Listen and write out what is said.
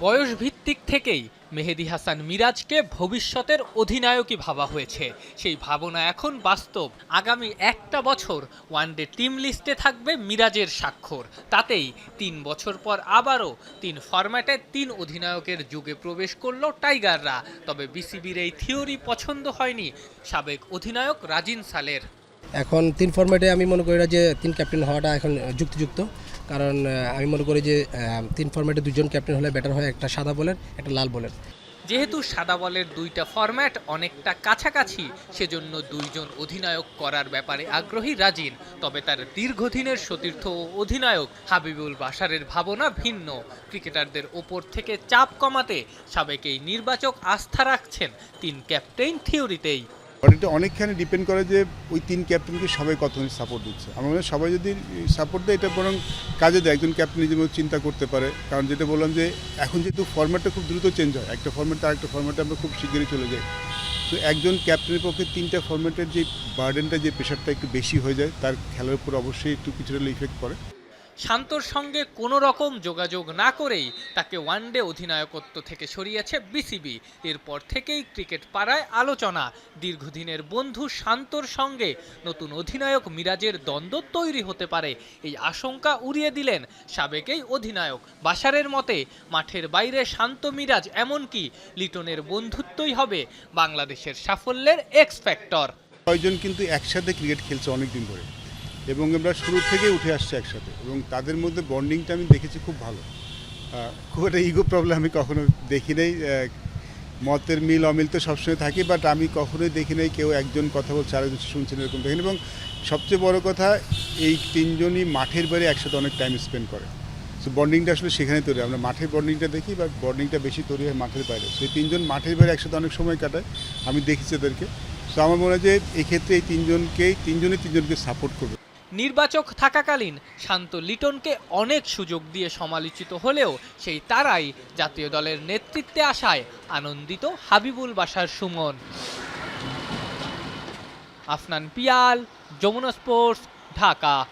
বয়স ভিত্তিক থেকেই মেহেদি হাসান মিরাজকে ভবিষ্যতের অধিনায়কই ভাবা হয়েছে। সেই ভাবনা এখন বাস্তব। আগামী একটা বছর ওয়ানডে টিম লিস্টে থাকবে মিরাজের স্বাক্ষর। তাতেই তিন বছর পর আবারও তিন ফরম্যাটে তিন অধিনায়কের যুগে প্রবেশ করল টাইগাররা। তবে বিসিবির এই থিওরি পছন্দ হয়নি সাবেক অধিনায়ক রাজিন সালের। এখন তিন ফরম্যাটে আমি মনে করি না যে তিন ক্যাপ্টেন হওয়াটা এখন যুক্তিযুক্ত। কারণ আমি মনে করি যে তিন ফরম্যাটে দুজন ক্যাপ্টেন হলে বেটার হয় একটা সাদা বলের একটা লাল বলের যেহেতু সাদা বলের দুইটা ফরম্যাট অনেকটা কাছাকাছি, সেজন্য দুইজন অধিনায়ক করার ব্যাপারে আগ্রহী রাজিন। তবে তার দীর্ঘদিনের সতীর্থ ও অধিনায়ক হাবিবুল বাশারের ভাবনা ভিন্ন। ক্রিকেটারদের ওপর থেকে চাপ কমাতে সাবেক এই নির্বাচক আস্থা রাখছেন তিন ক্যাপ্টেন থিওরিতেই বাট এটা অনেকখানি ডিপেন্ড করে যে ওই তিন ক্যাপ্টেনকে সবাই কতখানি সাপোর্ট দিচ্ছে। আমার মনে সবাই যদি সাপোর্ট দেয়, এটা বরং কাজে দেয়। একজন ক্যাপ্টেন নিজের মতো চিন্তা করতে পারে। কারণ যেটা বললাম যে, এখন যেহেতু ফর্ম্যাটটা খুব দ্রুত চেঞ্জ হয়, একটা ফর্ম্যাট আরেকটা ফর্ম্যাটে আমরা খুব শিগগিরই চলে যাই। তো একজন ক্যাপ্টেনের পক্ষে তিনটা ফর্ম্যাটের যে বার্ডেনটা যে প্রেশারটা একটু বেশি হয়ে যায়, তার খেলার উপর অবশ্যই একটু কিছুটা ইফেক্ট পড়ে। শান্তর সঙ্গে কোনো রকম যোগাযোগ না করেই তাকে ওয়ানডে অধিনায়কত্ব থেকে সরিয়েছে বিসিবি এরপর থেকেই ক্রিকেট পাড়ায় আলোচনা। দীর্ঘদিনের বন্ধু শান্তর সঙ্গে নতুন অধিনায়ক মিরাজের দ্বন্দ্ব তৈরি হতে পারে। এই আশঙ্কা উড়িয়ে দিলেন সাবেকেই অধিনায়ক। বাসারের মতে, মাঠের বাইরে শান্ত মিরাজ এমনকি লিটনের বন্ধুত্বই হবে বাংলাদেশের সাফল্যের এক্স ফ্যাক্টর কয়েকজন কিন্তু একসাথে ক্রিকেট খেলছে অনেক দিন ধরে। এবং আমরা শুরু থেকে উঠে আসছি একসাথে এবং তাদের মধ্যে বন্ডিংটা আমি দেখেছি খুব ভালো। খুব একটা ইগো প্রবলেম আমি কখনো দেখি নাই। মতের মিল, অমিল তো সবসময় থাকি বাট আমি কখনোই দেখি নাই কেউ একজন কথা বলছে, আরেকজন শুনছেন এরকম দেখেন এবং সবচেয়ে বড় কথা, এই তিনজনই মাঠের বাইরে একসাথে অনেক টাইম স্পেন্ড করে। সো বন্ডিংটা আসলে সেখানে তৈরি আমরা মাঠের বন্ডিংটা দেখি বা বন্ডিংটা বেশি তৈরি হয় মাঠের বাইরে। সেই তিনজন মাঠের বাইরে একসাথে অনেক সময় কাটায়। আমি দেখেছি এদেরকে সো আমার মনে হয় যে এক্ষেত্রে এই তিনজনকেই, তিনজনই তিনজনকে সাপোর্ট করবে। নির্বাচক থাকাকালীন শান্ত লিটনকে অনেক সুযোগ দিয়ে সমালোচিত হলেও সেই তারাই জাতীয় দলের নেতৃত্বে আসায় আনন্দিত হাবিবুল বাসার সুমন। আফনান পিয়াল, যমুনা স্পোর্টস, ঢাকা।